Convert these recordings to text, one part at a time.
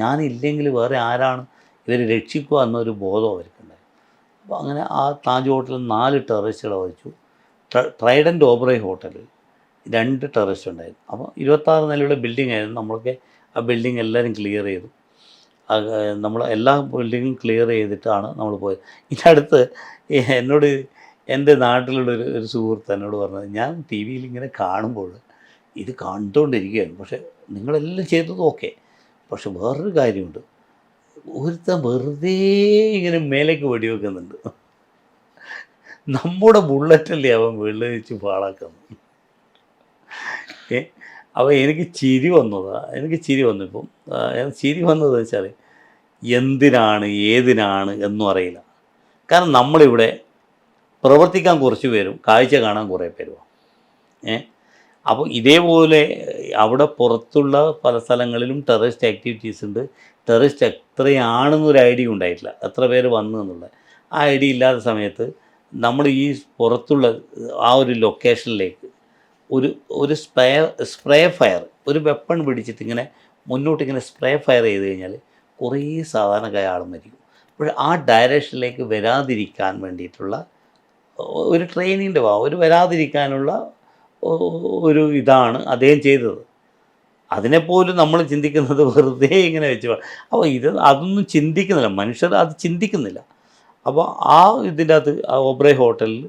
ഞാനില്ലെങ്കിൽ വേറെ ആരാണ് ഇവർ രക്ഷിക്കുക എന്നൊരു ബോധം അവർക്കുണ്ടായി. അപ്പോൾ അങ്ങനെ ആ താജ് ഹോട്ടലിൽ നാല് ടെററിസ്റ്റുകളെ വഹിച്ചു ട്രൈഡന്റ് ഓബ്രൈ ഹോട്ടലിൽ രണ്ട് ടെററിസ്റ്റ് ഉണ്ടായിരുന്നു. അപ്പോൾ ഇരുപത്താറ് നിലയുടെ ബിൽഡിംഗ് ആയിരുന്നു. നമ്മളൊക്കെ ആ ബിൽഡിംഗ് എല്ലാവരും ക്ലിയർ ചെയ്തു. നമ്മൾ എല്ലാ ബിൽഡിങ്ങും ക്ലിയർ ചെയ്തിട്ടാണ് നമ്മൾ പോയത്. ഇതിനടുത്ത് എന്നോട് എന്റെ നാട്ടിലുള്ള ഒരു ഒരു സുഹൃത്ത് എന്നോട് പറഞ്ഞത് ഞാൻ ടി വിയിൽ ഇങ്ങനെ കാണുമ്പോൾ ഇത് കണ്ടുകൊണ്ടിരിക്കുകയാണ്. പക്ഷേ നിങ്ങളെല്ലാം ചെയ്തത് ഓക്കെ പക്ഷെ വേറൊരു കാര്യമുണ്ട്. ഒരുത്തൻ വെറുതെ ഇങ്ങനെ മേലേക്ക് വെടിവെക്കുന്നുണ്ട്. നമ്മുടെ ബുള്ളറ്റല്ലേ അവൻ വെള്ളിച്ച് പാളാക്കുന്നത്? ഏ? അപ്പോൾ എനിക്ക് ചിരി വന്നതാ എനിക്ക് ചിരി വന്നു ഇപ്പം ആ, എനിക്ക് ചിരി വന്നത് വെച്ചാൽ എന്തിനാണ് ഏതിനാണ് എന്നും അറിയില്ല. കാരണം നമ്മളിവിടെ പ്രവർത്തിക്കാൻ കുറച്ച് പേരും കാഴ്ച കാണാൻ കുറേ പേരുമാണ് ഏ? അപ്പോൾ ഇതേപോലെ അവിടെ പുറത്തുള്ള പല സ്ഥലങ്ങളിലും ടെററിസ്റ്റ് ആക്ടിവിറ്റീസ് ഉണ്ട്. ടെററിസ്റ്റ് എത്രയാണെന്നൊരു ഐഡിയ ഉണ്ടായിട്ടില്ല. എത്ര പേര് വന്നു എന്നുള്ളത്. ആ ഐഡിയ ഇല്ലാത്ത സമയത്ത് നമ്മൾ ഈ പുറത്തുള്ള ആ ഒരു ലൊക്കേഷനിലേക്ക് ഒരു ഒരു സ്പ്രേ സ്പ്രേ ഫയർ ഒരു വെപ്പൺ പിടിച്ചിട്ട് ഇങ്ങനെ മുന്നോട്ട് ഇങ്ങനെ സ്പ്രേ ഫയർ ചെയ്ത് കഴിഞ്ഞാൽ കുറേ സാധാരണക്കായ ആൾ മരിക്കും. അപ്പോൾ ആ ഡയറക്ഷനിലേക്ക് വരാതിരിക്കാൻ വേണ്ടിയിട്ടുള്ള ഒരു ട്രെയിനിന്റെ ഭാഗം ഒരു വരാതിരിക്കാനുള്ള ഒരു ഇതാണ് അദ്ദേഹം ചെയ്തത്. അതിനെപ്പോലും നമ്മൾ ചിന്തിക്കുന്നത് വെറുതെ ഇങ്ങനെ വെച്ച് അപ്പോൾ ഇത് അതൊന്നും ചിന്തിക്കുന്നില്ല. മനുഷ്യർ അത് ചിന്തിക്കുന്നില്ല. അപ്പോൾ ആ ഇതിന്റെ അകത്ത് ഒബ്രേ ഹോട്ടലിൽ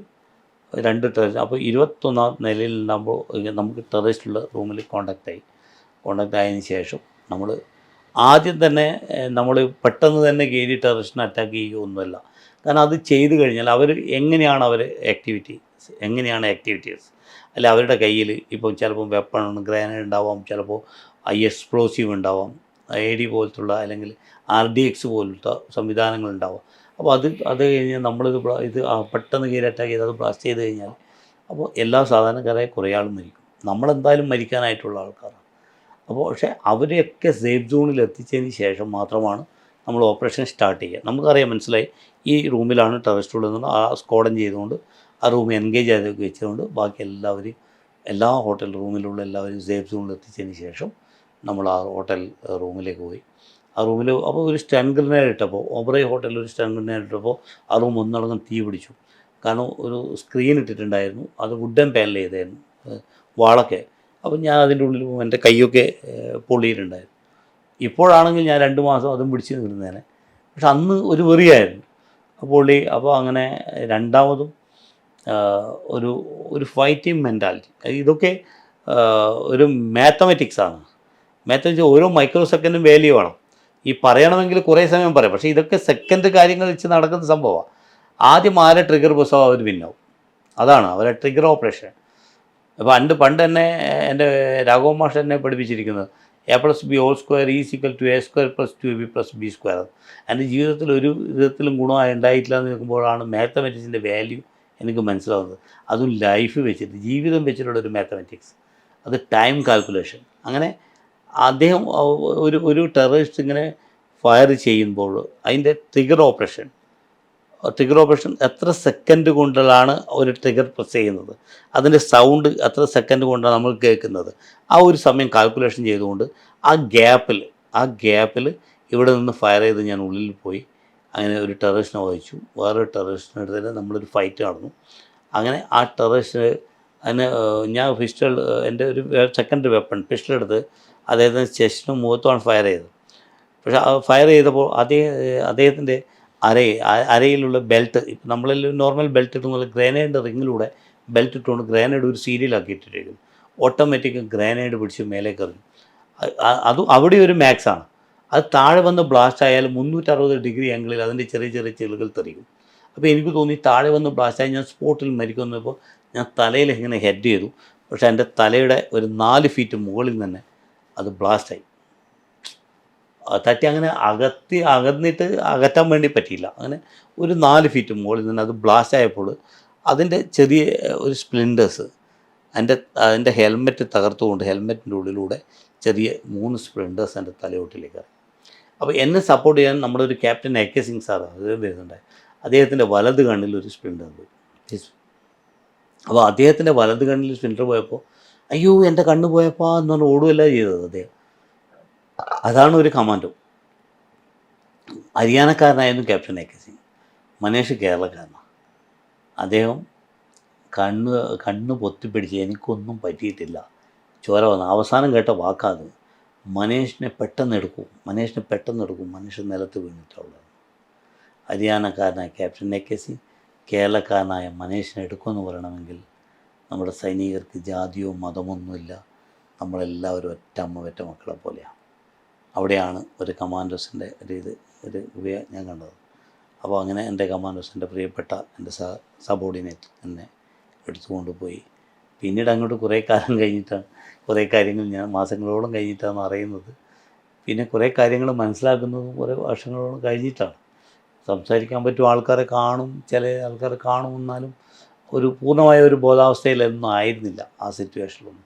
രണ്ട് ടെറസ് അപ്പോൾ ഇരുപത്തൊന്നാം നിലയിൽ ഉണ്ടാകുമ്പോൾ നമുക്ക് ടെറസ്റ്റുള്ള റൂമിൽ കോണ്ടാക്ട് ആയി. കോണ്ടാക്ട് ആയതിനു ശേഷം നമ്മൾ ആദ്യം തന്നെ നമ്മൾ പെട്ടെന്ന് തന്നെ കയറി ടെററിസ്റ്റിനെ അറ്റാക്ക് ചെയ്യുകയൊന്നുമല്ല. കാരണം അത് ചെയ്തു കഴിഞ്ഞാൽ അവർ എങ്ങനെയാണ് അവർ ആക്ടിവിറ്റീസ് എങ്ങനെയാണ് ആക്ടിവിറ്റീസ്? അല്ല അവരുടെ കയ്യിൽ ഇപ്പം ചിലപ്പോൾ വെപ്പൺ ഗ്രാനേഡ് ഉണ്ടാവാം ചിലപ്പോൾ ഐ എക്സ്പ്ലോസീവ് ഉണ്ടാവാം ഐ ഡി പോലത്തുള്ള അല്ലെങ്കിൽ ആർ ഡി എക്സ് പോലത്തെ സംവിധാനങ്ങൾ ഉണ്ടാവാം. അപ്പോൾ അത് അത് കഴിഞ്ഞാൽ നമ്മളിത് ഇത് പെട്ടെന്ന് ചെയ്ത് അത് ബ്ലാസ്റ്റ് ചെയ്ത് കഴിഞ്ഞാൽ അപ്പോൾ എല്ലാ സാധാരണക്കാരായ കുറേ ആളും മരിക്കും. നമ്മളെന്തായാലും മരിക്കാനായിട്ടുള്ള ആൾക്കാരാണ്. അപ്പോൾ പക്ഷേ അവരെയൊക്കെ സേഫ് സോണിൽ എത്തിച്ചതിന് ശേഷം മാത്രമാണ് നമ്മൾ ഓപ്പറേഷൻ സ്റ്റാർട്ട് ചെയ്യുക. നമുക്കറിയാം മനസ്സിലായി. ഈ റൂമിലാണ് ടെററിസ്റ്റ് ഉള്ളതെന്നുള്ള ആ സ്കോഡൻ ചെയ്തുകൊണ്ട് ആ റൂം എൻഗേജ് ചെയ്ത് വെച്ചുകൊണ്ട് ബാക്കി എല്ലാവരെയും എല്ലാ ഹോട്ടൽ റൂമിലുള്ള എല്ലാവരും സേഫ് സോണിൽ എത്തിച്ചതിന് ശേഷം നമ്മൾ ആ ഹോട്ടൽ റൂമിലേക്ക് പോയി. ആ റൂമിൽ അപ്പോൾ ഒരു സ്റ്റൺ ഗ്രനേഡ് ഇട്ടപ്പോൾ ഓബറേ ഹോട്ടലിൽ ഒരു സ്റ്റൺ ഗ്രനേഡ് ഇട്ടപ്പോൾ ആ റൂം ഒന്നടങ്കം തീ പിടിച്ചു. കാരണം ഒരു സ്ക്രീൻ ഇട്ടിട്ടുണ്ടായിരുന്നു അത് വുഡൻ പാനൽ ചെയ്തായിരുന്നു വാളൊക്കെ. അപ്പം ഞാൻ അതിന്റെ ഉള്ളിൽ എന്റെ കൈയൊക്കെ പൊള്ളിയിട്ടുണ്ടായിരുന്നു. ഇപ്പോഴാണെങ്കിൽ ഞാൻ രണ്ട് മാസം അതും പിടിച്ച് നിന്നേനെ പക്ഷെ അന്ന് ഒരു വെറിയായിരുന്നു. അപ്പോൾ ഈ അപ്പോൾ അങ്ങനെ രണ്ടാമതും ഒരു ഒരു ഫൈറ്റിംഗ് മെന്റാലിറ്റി ഇതൊക്കെ ഒരു മാത്തമെറ്റിക്സ് ആണ്. മാത്തമെറ്റിക്സ് ഓരോ മൈക്രോ സെക്കൻഡും വാല്യൂ വേണം. ഈ പറയണമെങ്കിൽ കുറേ സമയം പറയാം. പക്ഷേ ഇതൊക്കെ സെക്കൻഡ് കാര്യങ്ങൾ വെച്ച് നടക്കുന്ന സംഭവമാണ് ആദ്യം ആരെ ട്രിഗർ പുസ്തകം അവർ പിന്നാവും അതാണ് അവരെ ട്രിഗർ ഓപ്പറേഷൻ അപ്പോൾ പണ്ട് പണ്ട് തന്നെ എന്റെ രാഘവ മാഷ് എന്നെ പഠിപ്പിച്ചിരിക്കുന്നത് A plus B whole square ഈ equal to A square plus two B plus B square എന്റെ ജീവിതത്തിൽ ഒരു വിധത്തിലും ഗുണമായി ഉണ്ടായിട്ടില്ല എന്ന് നിൽക്കുമ്പോഴാണ് മാത്തമെറ്റിക്സിന്റെ വാല്യൂ എനിക്ക് മനസ്സിലാവുന്നത്. അതും ലൈഫ് വെച്ചിട്ട് ജീവിതം വെച്ചിട്ടുള്ള ഒരു മാത്തമെറ്റിക്സ് അത് ടൈം കാൽക്കുലേഷൻ അങ്ങനെ അദ്ദേഹം ഒരു ഒരു ടെററിസ്റ്റ് ഇങ്ങനെ ഫയർ ചെയ്യുമ്പോൾ അതിന്റെ ട്രിഗർ ഓപ്പറേഷൻ ട്രിഗർ ഓപ്പറേഷൻ എത്ര സെക്കൻഡ് കൊണ്ടാണ് ഒരു ട്രിഗർ പ്രസ് ചെയ്യുന്നത്? അതിന്റെ സൗണ്ട് എത്ര സെക്കൻഡ് കൊണ്ടാണ് നമ്മൾ കേൾക്കുന്നത്? ആ ഒരു സമയം കാൽക്കുലേഷൻ ചെയ്തുകൊണ്ട് ആ ഗ്യാപ്പിൽ ആ ഗ്യാപ്പിൽ ഇവിടെ നിന്ന് ഫയർ ചെയ്ത് ഞാൻ ഉള്ളിൽ പോയി. അങ്ങനെ ഒരു ടെററിസ്റ്റിനെ വഹിച്ചു വേറൊരു ടെററിസ്റ്റിനെ എടുത്തിട്ട് നമ്മളൊരു ഫൈറ്റ് നടന്നു. അങ്ങനെ ആ ടെററിസ്റ്റിന് അതിന് ഞാൻ പിസ്റ്റൾ എന്റെ ഒരു സെക്കൻഡ് വെപ്പൺ പിസ്റ്റൾ എടുത്ത് അദ്ദേഹത്തിന്റെ ചെസ്റ്റിനും മുഖത്തുമാണ് ഫയർ ചെയ്തത് പക്ഷേ ഫയർ ചെയ്തപ്പോൾ അതേ അദ്ദേഹത്തിന്റെ അര അരയിലുള്ള ബെൽറ്റ് ഇപ്പം നമ്മളിൽ നോർമൽ ബെൽറ്റ് ഇട്ടുന്ന ഗ്രാനൈഡിന്റെ റിങ്ങിലൂടെ ബെൽറ്റ് ഇട്ടുകൊണ്ട് ഗ്രാനൈഡ് ഒരു സീരിയലാക്കി ഇട്ടിട്ടിരിക്കുന്നു ഓട്ടോമാറ്റിക് ഗ്രാനൈഡ് പിടിച്ച് മേലേക്ക് എറിഞ്ഞു അത് അവിടെ ഒരു മാക്സാണ് അത് താഴെ വന്ന് ബ്ലാസ്റ്റ് ആയാൽ മുന്നൂറ്ററുപത് ഡിഗ്രി ആംഗിളിൽ അതിന്റെ ചെറിയ ചെറിയ ചെളുകൾ തെറിക്കും അപ്പോൾ എനിക്ക് തോന്നി താഴെ വന്ന് ബ്ലാസ്റ്റ് ആയി ഞാൻ സ്പോട്ടിൽ മരിക്കുന്നപ്പോൾ ഞാൻ തലയിൽ ഇങ്ങനെ ഹെഡ് ചെയ്തു. പക്ഷേ എന്റെ തലയുടെ ഒരു നാല് ഫീറ്റ് മുകളിൽ തന്നെ അത് ബ്ലാസ്റ്റായി ആയി. തട്ടി അങ്ങനെ അകത്തി അകന്നിട്ട് അകറ്റാൻ വേണ്ടി പറ്റിയില്ല. അങ്ങനെ ഒരു നാല് ഫീറ്റ് മുകളിൽ നിന്ന് അത് ബ്ലാസ്റ്റ് ആയപ്പോൾ അതിന്റെ ചെറിയ ഒരു സ്പ്ലിൻഡേഴ്സ് എന്റെ അതിന്റെ ഹെൽമെറ്റ് തകർത്തുകൊണ്ട് ഹെൽമെറ്റിന്റെ ഉള്ളിലൂടെ ചെറിയ മൂന്ന് സ്പ്ലിൻഡേഴ്സ് എന്റെ തലയോട്ടിലേക്ക് ഇറങ്ങി. അപ്പോൾ എന്നെ സപ്പോർട്ട് ചെയ്യാൻ നമ്മുടെ ഒരു captain A K Singh sir അദ്ദേഹം വരുന്നുണ്ടായി അദ്ദേഹത്തിന്റെ വലത് കണ്ണിൽ ഒരു സ്പ്ലിൻഡർ പോയി. അപ്പോൾ അദ്ദേഹത്തിന്റെ വലത് കണ്ണിൽ സ്പ്ലിൻഡർ പോയപ്പോൾ അയ്യോ എന്റെ കണ്ണ് പോയപ്പോൾ എന്ന് പറഞ്ഞാൽ ഓടുകയല്ല ചെയ്തത് അദ്ദേഹം. അതാണ് ഒരു commando ഹരിയാനക്കാരനായിരുന്നു captain A K Singh Manesh കേരളക്കാരനാണ് അദ്ദേഹം കണ്ണ് കണ്ണ് പൊത്തിപ്പിടിച്ച് എനിക്കൊന്നും പറ്റിയിട്ടില്ല. ചോര വന്നു അവസാനം കേട്ട വാക്കാത് മനേഷിനെ പെട്ടെന്ന് എടുക്കും. മനേഷിനെ പെട്ടെന്ന് എടുക്കും. മനുഷ്യൻ നിലത്ത് വീണിട്ടുള്ളത്. ഹരിയാനക്കാരനായ ക്യാപ്റ്റൻ എ കെ സി കേരളക്കാരനായ മനേഷിനെ എടുക്കുമെന്ന് പറയണമെങ്കിൽ നമ്മുടെ സൈനികർക്ക് ജാതിയോ മതമൊന്നുമില്ല. നമ്മളെല്ലാവരും ഒറ്റ അമ്മ ഒറ്റ മക്കളെ പോലെയാണ് അവിടെയാണ് ഒരു കമാൻഡോസിന്റെ ഒരു ഇത് ഒരു ഉപയോഗം ഞാൻ കണ്ടത്. അപ്പോൾ അങ്ങനെ എന്റെ കമാൻഡോസിന്റെ പ്രിയപ്പെട്ട എന്റെ സ സബോർഡിനേറ്റ് എന്നെ എടുത്തുകൊണ്ട് പോയി. പിന്നീട് അങ്ങോട്ട് കുറേ കാലം കഴിഞ്ഞിട്ടാണ് കുറേ കാര്യങ്ങൾ ഞാൻ മാസങ്ങളോളം കഴിഞ്ഞിട്ടാണ് അറിയുന്നത്. പിന്നെ കുറേ കാര്യങ്ങൾ മനസ്സിലാക്കുന്നതും കുറേ വർഷങ്ങളോളം കഴിഞ്ഞിട്ടാണ്. സംസാരിക്കാൻ പറ്റും ആൾക്കാരെ കാണും ചില ആൾക്കാരെ കാണും എന്നാലും ഒരു പൂർണമായ ഒരു ബോധാവസ്ഥയിലൊന്നും ആയിരുന്നില്ല ആ സിറ്റുവേഷനിലൊന്നും.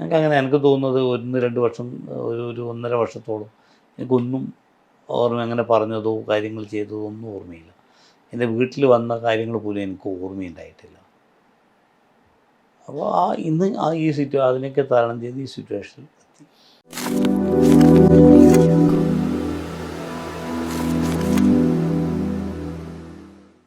എനിക്ക് അങ്ങനെ എനിക്ക് തോന്നുന്നത് ഒന്ന് രണ്ട് വർഷം ഒരു ഒരു ഒന്നര വർഷത്തോളം എനിക്കൊന്നും ഓർമ്മ അങ്ങനെ പറഞ്ഞതോ കാര്യങ്ങൾ ചെയ്തതോ ഒന്നും ഓർമ്മയില്ല. എന്റെ വീട്ടിൽ വന്ന കാര്യങ്ങൾ പോലും എനിക്ക് ഓർമ്മയുണ്ടായിട്ടില്ല. അപ്പോൾ ആ ഇന്ന് ആ ഈ സിറ്റുവേഷൻ അതിനൊക്കെ തരണം ചെയ്ത് ഈ സിറ്റുവേഷനിൽ എത്തി.